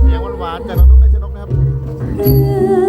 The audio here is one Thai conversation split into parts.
เสียงหวานๆจากน้องนุ่นในชนกนะครับ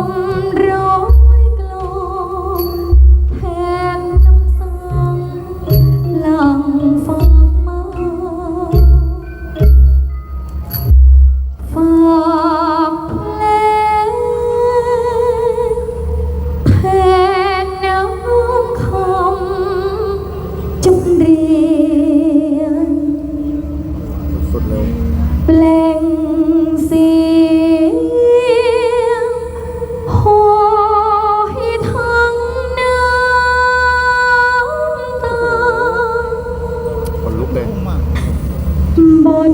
Allah'ım. คนลุกเลย บน